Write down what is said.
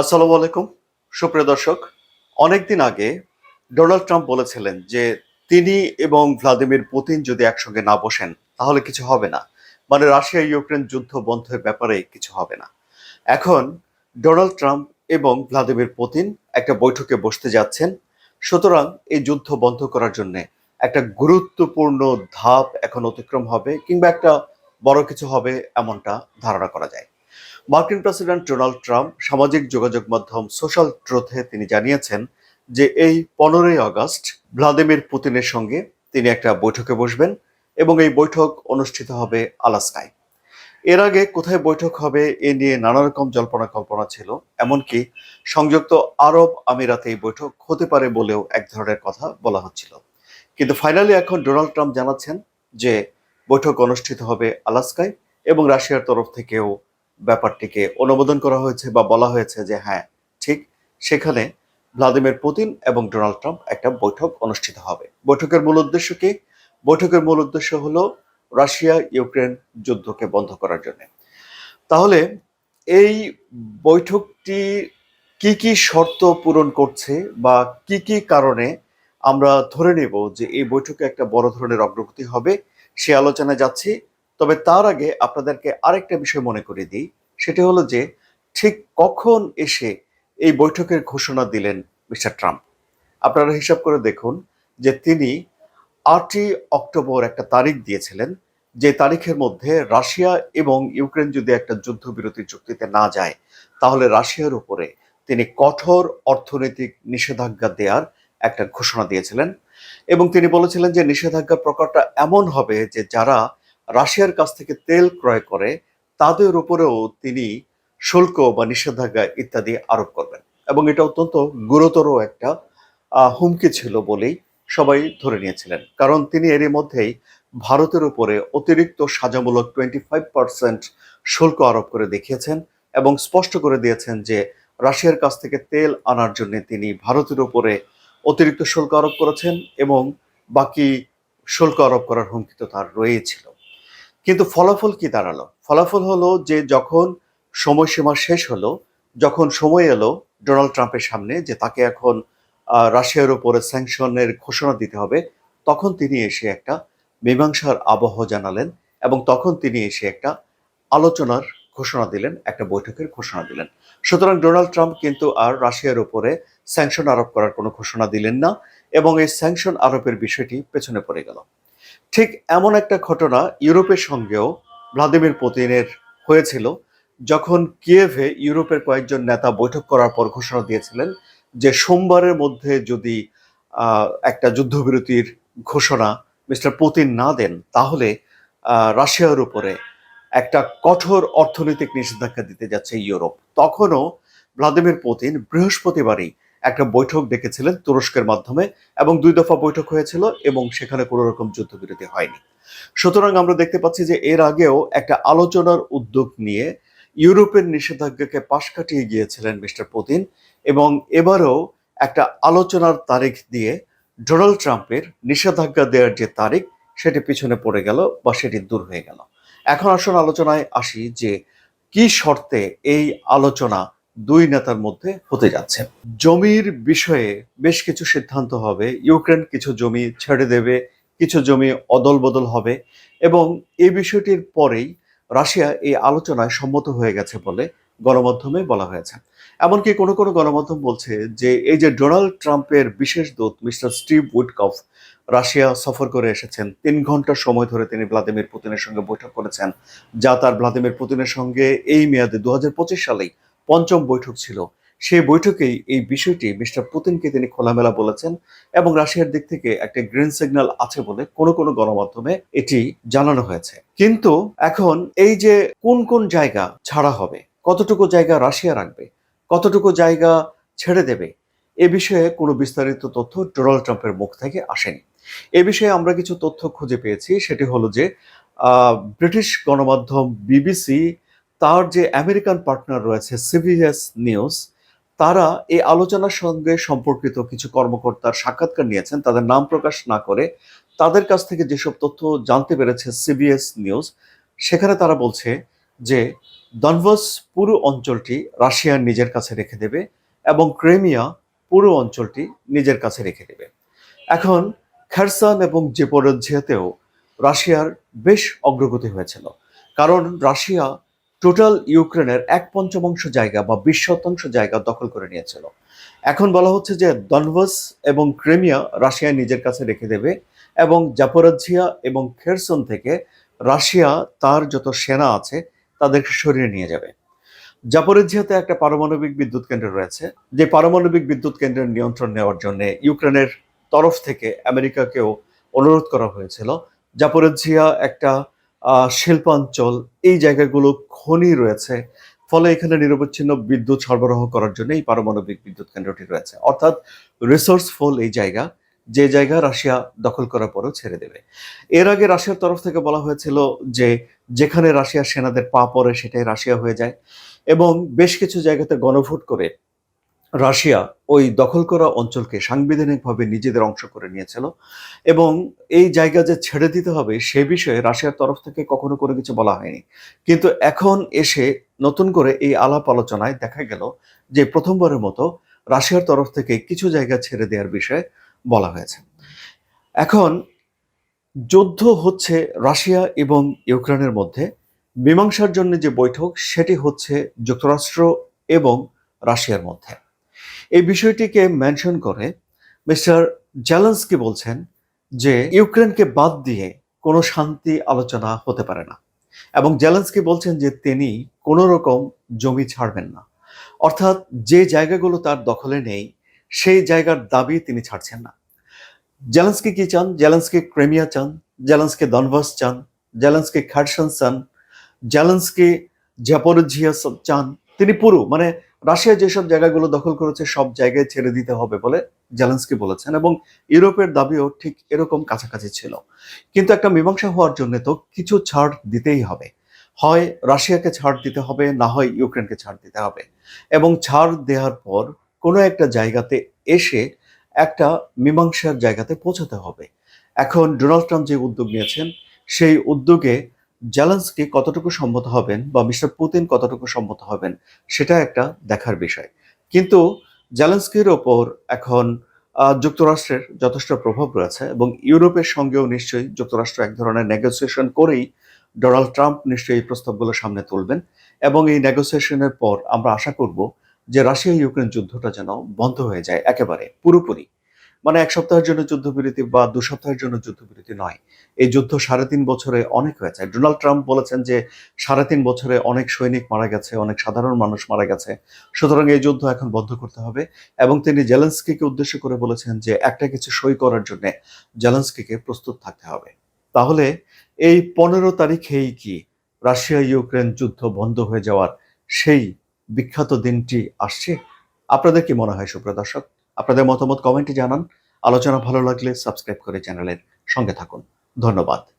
আসসালামু আলাইকুম। সুপ্রিয় দর্শক, অনেকদিন আগে ডোনাল্ড ট্রাম্প বলেছিলেন যে তিনি এবং ভ্লাদিমির পুতিন যদি একসঙ্গে না বসেন, তাহলে কিছু হবে না। মানে রাশিয়া ইউক্রেন যুদ্ধ বন্ধের ব্যাপারে কিছু হবে না। এখন ডোনাল্ড ট্রাম্প এবং ভ্লাদিমির পুতিন একটা বৈঠকে বসতে যাচ্ছেন। সুতরাং এই যুদ্ধ বন্ধ করার জন্যে একটা গুরুত্বপূর্ণ ধাপ এখন অতিক্রম হবে কিংবা একটা বড় কিছু হবে এমনটা ধারণা করা যায়। মার্কিন প্রেসিডেন্ট ডোনাল্ড ট্রাম্প সামাজিক যোগাযোগ মাধ্যম সোশ্যাল ট্রুথে তিনি জানিয়েছেন যে এই পনেরোই আগস্ট ভ্লাদিমির পুতিনের সঙ্গে তিনি একটা বৈঠকে বসবেন এবং এই বৈঠক অনুষ্ঠিত হবে আলাস্কায়। এর আগে কোথায় বৈঠক হবে এ নিয়ে নানা রকম জল্পনা কল্পনা ছিল, এমনকি সংযুক্ত আরব আমিরাতে এই বৈঠক হতে পারে বলেও এক ধরনের কথা বলা হচ্ছিল। কিন্তু ফাইনালি এখন ডোনাল্ড ট্রাম্প জানাচ্ছেন যে বৈঠক অনুষ্ঠিত হবে আলাস্কায় এবং রাশিয়ার তরফ থেকেও ব্যাপারটিকে অনুমোদন করা হয়েছে বা বলা হয়েছে যে হ্যাঁ ঠিক সেখানে ভ্লাদিমির পুতিন এবং ডোনাল্ড ট্রাম্প একটা বৈঠক অনুষ্ঠিত হবে। বৈঠকের মূল উদ্দেশ্য কি? বৈঠকের মূল উদ্দেশ্য হলো রাশিয়া ইউক্রেন যুদ্ধকে বন্ধ করার জন্য। তাহলে এই বৈঠকটি কি কি শর্ত পূরণ করছে বা কি কি কারণে আমরা ধরে নেব যে এই বৈঠকে একটা বড় ধরনের অগ্রগতি হবে সে আলোচনায় যাচ্ছি। তবে তার আগে আপনাদেরকে আরেকটা বিষয় মনে করে দিই। সেটি হলো যে, ঠিক কখন এসে এই বৈঠকের ঘোষণা দিলেন মিস্টার ট্রাম্প? আপনারা হিসাব করে দেখুন যে তিনি আটই অক্টোবর একটা তারিখ দিয়েছিলেন, যে তারিখের মধ্যে রাশিয়া এবং ইউক্রেন যদি একটা যুদ্ধবিরতি চুক্তিতে না যায়, তাহলে রাশিয়ার উপরে তিনি কঠোর অর্থনৈতিক নিষেধাজ্ঞা দেওয়ার একটা ঘোষণা দিয়েছিলেন। এবং তিনি বলেছিলেন যে নিষেধাজ্ঞা প্রকারটা এমন হবে যে যারা রাশিয়ার কাছ থেকে তেল ক্রয় করে তাদের উপরেও তিনি শুল্ক বা নিষেধাজ্ঞা ইত্যাদি আরোপ করবেন। এবং এটা অত্যন্ত গুরুতর একটা হুমকি ছিল বলেই সবাই ধরে নিয়েছিলেন। কারণ তিনি এরই মধ্যেই ভারতের উপরে অতিরিক্ত সাজামূলক টোয়েন্টি ফাইভ পার্সেন্ট শুল্ক আরোপ করে দেখিয়েছেন এবং স্পষ্ট করে দিয়েছেন যে রাশিয়ার কাছ থেকে তেল আনার জন্য তিনি ভারতের উপরে অতিরিক্ত শুল্ক আরোপ করেছেন এবং বাকি শুল্ক আরোপ করার হুমকি তো তার রয়েছিল কিন্তু ফলাফল কি দাঁড়াল? ফলাফল হলো যে যখন সময়সীমা শেষ হলো, যখন সময় এলো ডোনাল্ড ট্রাম্পের সামনে যে তাকে এখন রাশিয়ার উপরে স্যাংশনের ঘোষণা দিতে হবে, তখন তিনি এসে একটা মীমাংসার আবহ জানালেন এবং তখন তিনি এসে একটা আলোচনার ঘোষণা দিলেন, একটা বৈঠকের ঘোষণা দিলেন। সুতরাং ডোনাল্ড ট্রাম্প কিন্তু আর রাশিয়ার উপরে স্যাংশন আরোপ করার কোনো ঘোষণা দিলেন না এবং এই স্যাংশন আরোপের বিষয়টি পেছনে পড়ে গেল। ঠিক এমন একটা ঘটনা ইউরোপের সঙ্গেও ভ্লাদিমির পুতিনের হয়েছিল, যখন কিয়েভে ইউরোপের কয়েকজন নেতা বৈঠক করার পর ঘোষণা দিয়েছিলেন যে সোমবারের মধ্যে যদি একটা যুদ্ধবিরতির ঘোষণা মিস্টার পুতিন না দেন, তাহলে রাশিয়ার উপরে একটা কঠোর অর্থনৈতিক নিষেধাজ্ঞা দিতে যাচ্ছে ইউরোপ। তখনও ভ্লাদিমির পুতিন বৃহস্পতিবারই একটা বৈঠক ডেকেছিলেন তুরস্কের মাধ্যমে এবং দুই দফা বৈঠক হয়েছিল এবং সেখানে কোনো রকম যুদ্ধবিরতি হয়নি। সুতরাং আমরা দেখতে পাচ্ছি যে এর আগেও একটা আলোচনার উদ্যোগ নিয়ে ইউরোপের নিষেধাজ্ঞাকে পাশ কাটিয়ে গিয়েছিলেন মিস্টার পুতিন এবং এবারেও একটা আলোচনার তারিখ দিয়ে ডোনাল্ড ট্রাম্পের নিষেধাজ্ঞা দেওয়ার যে তারিখ, সেটি পিছনে পড়ে গেল বা সেটি দূর হয়ে গেল। এখন আসুন আলোচনায় আসি যে কি শর্তে এই আলোচনা দুই নেতার মধ্যে হতে যাচ্ছে। জমির বিষয়ে বেশ কিছু সিদ্ধান্ত হবে। ইউক্রেন কিছু জমি ছেড়ে দেবে, কিছু জমি অদল বদল হবে এবং এই বিষয়টির পরেই রাশিয়া এই আলোচনায় সম্মত হয়ে গেছে বলে গণমাধ্যমে বলা হয়েছে। এমনকি কোনো কোনো গণমাধ্যম বলছে যে, এই যে ডোনাল্ড ট্রাম্পের বিশেষ দূত মিস্টার স্টিভ উডকফ রাশিয়া সফর করে এসেছেন, তিন ঘণ্টা সময় ধরে তিনি ভ্লাদিমির পুতিনের সঙ্গে বৈঠক করেছেন। যা তার ভ্লাদিমির পুতিনের সঙ্গে এই মেয়াদে দু সালেই পঞ্চম বৈঠক ছিল। সেই বৈঠকেই এই বিষয়টি মিস্টার পুতিনকে তিনি খোলামেলা বলেছেন এবং রাশিয়ার দিক থেকে একটা গ্রিন সিগন্যাল আছে বলে কোনো কোনো গণমাধ্যমে এটি জানানো হয়েছে। কিন্তু এখন এই যে কোন কোন জায়গা ছাড়া হবে, কতটুকু জায়গা রাশিয়া রাখবে, কতটুকু জায়গা ছেড়ে দেবে, এ বিষয়ে কোনো বিস্তারিত তথ্য ডোনাল্ড ট্রাম্পের মুখ থেকে আসেনি। এ বিষয়ে আমরা কিছু তথ্য খুঁজে পেয়েছি, সেটি হলো যে ব্রিটিশ গণমাধ্যম বিবিসি তার যে আমেরিকান পার্টনার রয়েছে সিবিএস নিউজ, তারা এই আলোচনার সঙ্গে সম্পর্কিত কিছু কর্মকর্তার সাক্ষাৎকার নিয়েছেন। তাদের নাম প্রকাশ না করে তাদের কাছ থেকে যেসব তথ্য জানতে পেরেছে সিবিএস নিউজ, সেখানে তারা বলছে যে দনভাস পুরো অঞ্চলটি রাশিয়ার নিজের কাছে রেখে দেবে এবং ক্রেমিয়া পুরো অঞ্চলটি নিজের কাছে রেখে দেবে। এখন খারসান এবং জেপোরজিয়াতেও রাশিয়ার বেশ অগ্রগতি হয়েছিল। কারণ রাশিয়া টোটাল ইউক্রেনের এক পঞ্চমাংশ জায়গা বা বিশ শতাংশ জায়গা দখল করে নিয়েছিল। এখন বলা হচ্ছে যে দনভাস এবং ক্রেমিয়া রাশিয়া নিজের কাছে রেখে দেবে এবং জাপোরাজিয়া এবং খেরসন থেকে রাশিয়া তার যত সেনা আছে তাদেরকে সরিয়ে নিয়ে যাবে। জাপোরেজিয়াতে একটা পারমাণবিক বিদ্যুৎ কেন্দ্র রয়েছে। যে পারমাণবিক বিদ্যুৎ কেন্দ্রের নিয়ন্ত্রণ নেওয়ার জন্য ইউক্রেনের তরফ থেকে আমেরিকাকেও অনুরোধ করা হয়েছিল। জাপোরেজিয়া একটা শিল্পাঞ্চল, এই জায়গাগুলো খনি রয়েছে। ফলে এখানে নিরবচ্ছিন্ন বিদ্যুৎ সরবরাহ করার জন্য এই পারমাণবিক বিদ্যুৎ কেন্দ্রটি রয়েছে। অর্থাৎ রিসোর্সফুল এই জায়গা, যে জায়গা রাশিয়া দখল করার পরেও ছেড়ে দেবে। এর আগে রাশিয়ার তরফ থেকে বলা হয়েছিল যে যেখানে রাশিয়ার সেনাদের পা পড়ে সেটাই রাশিয়া হয়ে যায়। এবং বেশ কিছু জায়গাতে গণভোট করে রাশিয়া ওই দখল করা অঞ্চলকে সাংবিধানিকভাবে নিজেদের অংশ করে নিয়েছিল এবং এই জায়গা যে ছেড়ে দিতে হবে সে বিষয়ে রাশিয়ার তরফ থেকে কখনো কোনো কিছু বলা হয়নি। কিন্তু এখন এসে নতুন করে এই আলাপ আলোচনায় দেখা গেল যে প্রথমবারের মতো রাশিয়ার তরফ থেকে কিছু জায়গা ছেড়ে দেওয়ার বিষয়ে বলা হয়েছে। এখন যুদ্ধ হচ্ছে রাশিয়া এবং ইউক্রেনের মধ্যে। মীমাংসার জন্য যে বৈঠক, সেটি হচ্ছে যুক্তরাষ্ট্র এবং রাশিয়ার মধ্যে। এই বিষয়টিকে মেনশন করে মিস্টার জ্যালেন্সকি বলছেন যে ইউক্রেনকে বাদ দিয়ে কোনো শান্তি আলোচনা হতে পারে না। এবং জ্যালেন্সকি বলছেন যে তিনি কোনো রকম জমি ছাড়বেন না। অর্থাৎ যে জায়গাগুলো তার দখলে নেই, সেই জায়গার দাবি তিনি ছাড়ছেন না। জেলেন্সকি কি চান? জেলেন্সকি ক্রেমিয়া চান, জেলেন্সকি দনভাস চান, জেলেন্সকি খারসন চান, জেলেন্সকি জাপোরজিয়া চান। তিনি পুরো মানে রাশিয়া যেসব জায়গাগুলো দখল করেছে, সব জায়গায় ছেড়ে দিতে হবে বলে জেলেন্সকি বলেছেন এবং ইউরোপের দাবিও ঠিক এরকম কাছাকাছি ছিল। কিন্তু একটা মীমাংসা হওয়ার জন্য তো কিছু ছাড় দিতেই হবে। হয় রাশিয়াকে ছাড় দিতে হবে, না হয় ইউক্রেনকে ছাড় দিতে হবে। এবং ছাড় দেওয়ার পর কোনো একটা জায়গাতে এসে একটা মীমাংসার জায়গাতে পৌঁছাতে হবে। এখন ডোনাল্ড ট্রাম্প যে উদ্যোগ নিয়েছেন, সেই উদ্যোগে জ্যালেন্সকি কতটুকু সম্মত হবেন বা মিস্টার পুতিন কতটুকু সম্মত হবেন, সেটা একটা দেখার বিষয়। কিন্তু জ্যালেন্সকির ওপর এখন যুক্তরাষ্ট্রের যথেষ্ট প্রভাব রয়েছে এবং ইউরোপের সঙ্গেও নিশ্চয়ই যুক্তরাষ্ট্র এক ধরনের নেগোসিয়েশন করেই ডোনাল্ড ট্রাম্প নিশ্চয়ই এই প্রস্তাবগুলো সামনে তুলবেন এবং এই নেগোসিয়েশনের পর আমরা আশা করব যে রাশিয়া ইউক্রেন যুদ্ধটা যেন বন্ধ হয়ে যায় একেবারে পুরোপুরি। মানে এক সপ্তাহের জন্য যুদ্ধবিরতি বা দু সপ্তাহের জন্য যুদ্ধবিরতি নয়। এই যুদ্ধ সাড়ে তিন বছরে অনেক হয়েছে। ডোনাল্ড ট্রাম্প বলেছেন যে সাড়ে তিন বছরে অনেক সৈনিক মারা গেছে, অনেক সাধারণ মানুষ মারা গেছে। সুতরাং এই যুদ্ধ এখন বন্ধ করতে হবে এবং তিনি জেলেন্সকিকে উদ্দেশ্য করে বলেছেন যে একটা কিছু সই করার জন্য জেলেন্সকিকে প্রস্তুত থাকতে হবে। তাহলে এই পনেরো তারিখেই কি রাশিয়া ইউক্রেন যুদ্ধ বন্ধ হয়ে যাওয়ার সেই বিখ্যাত দিনটি আসছে? আপনাদের কি মনে হয়, সুপ্রিয় দর্শক? আপনাদের মতামত কমেন্টে জানান। আলোচনা ভালো লাগলে সাবস্ক্রাইব করে চ্যানেলের সঙ্গে থাকুন। ধন্যবাদ।